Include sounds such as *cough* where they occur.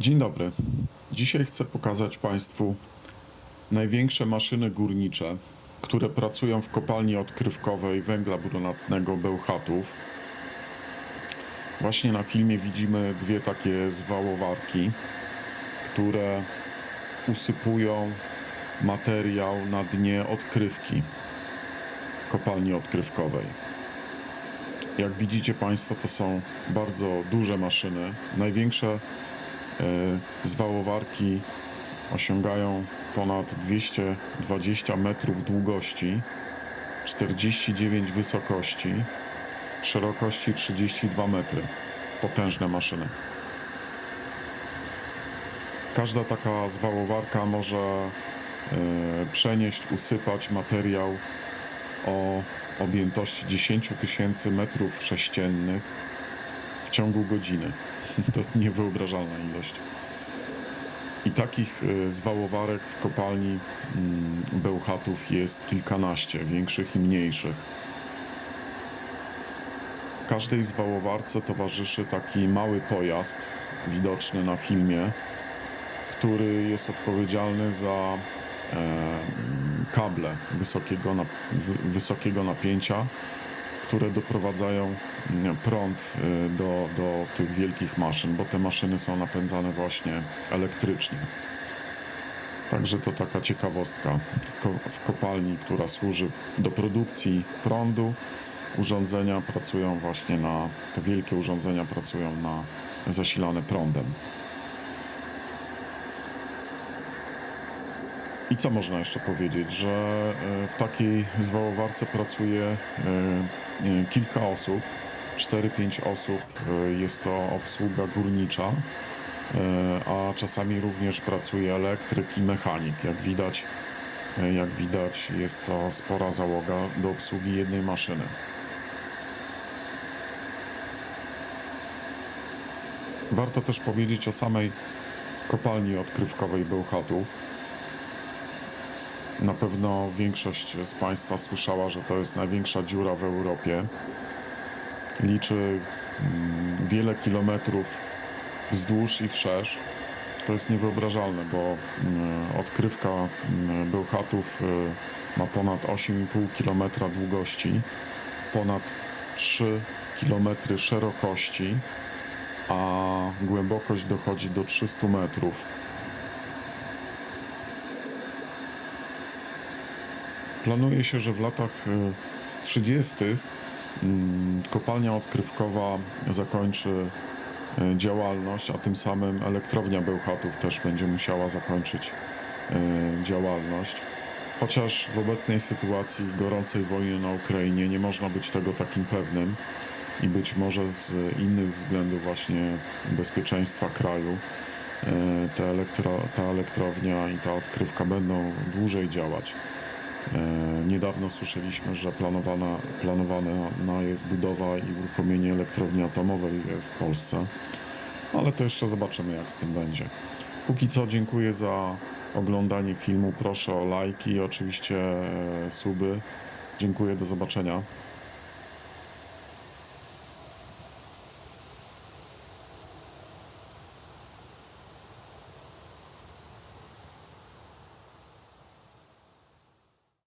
Dzień dobry. Dzisiaj chcę pokazać Państwu największe maszyny górnicze, które pracują w kopalni odkrywkowej węgla brunatnego Bełchatów. Właśnie na filmie widzimy dwie takie zwałowarki, które usypują materiał na dnie odkrywki kopalni odkrywkowej. Jak widzicie Państwo, to są bardzo duże maszyny. Największe e, zwałowarki osiągają ponad 220 metrów długości, 49 wysokości, szerokości 32 metry. Potężne maszyny. Każda taka zwałowarka może e, przenieść, usypać materiał o objętości 10 tysięcy metrów sześciennych w ciągu godziny. *laughs* To niewyobrażalna ilość. I takich y, zwałowarek w kopalni mm, Bełchatów jest kilkanaście, większych i mniejszych. Każdej zwałowarce towarzyszy taki mały pojazd, widoczny na filmie, który jest odpowiedzialny za e, kable wysokiego, wysokiego napięcia, które doprowadzają mm, prąd y, do, do tych wielkich maszyn, bo te maszyny są napędzane właśnie elektrycznie. Także to taka ciekawostka. W ko- W kopalni, która służy do produkcji prądu, urządzenia pracują właśnie na, te wielkie urządzenia pracują na zasilane prądem. I co można jeszcze powiedzieć, że e, w takiej zwałowarce pracuje e, e, kilka osób, 4-5 osób, jest to obsługa górnicza, a czasami również pracuje elektryk i mechanik. Jak widać, jak widać jest to spora załoga do obsługi jednej maszyny. Warto też powiedzieć o samej kopalni odkrywkowej Bełchatów. Na pewno większość z Państwa słyszała, że to jest największa dziura w Europie. Liczy mm, wiele kilometrów wzdłuż i wszerz. To jest niewyobrażalne, bo mm, odkrywka mm, Bełchatów y, ma ponad 8,5 km długości, ponad 3 km szerokości, a głębokość dochodzi do 300 metrów. Planuje się, że w latach y, 30. mm, kopalnia odkrywkowa zakończy y, działalność, a tym samym elektrownia Bełchatów też będzie musiała zakończyć y, działalność. Chociaż w obecnej sytuacji gorącej wojny na Ukrainie nie można być tego takim pewnym i być może z innych względów właśnie bezpieczeństwa kraju ta, elektro, ta elektrownia i ta odkrywka będą dłużej działać. E, Niedawno słyszeliśmy, że planowana, planowana jest budowa i uruchomienie elektrowni atomowej w Polsce, ale to jeszcze zobaczymy, jak z tym będzie. Póki co dziękuję za oglądanie filmu. Proszę o lajki i oczywiście e, suby. Dziękuję, do zobaczenia.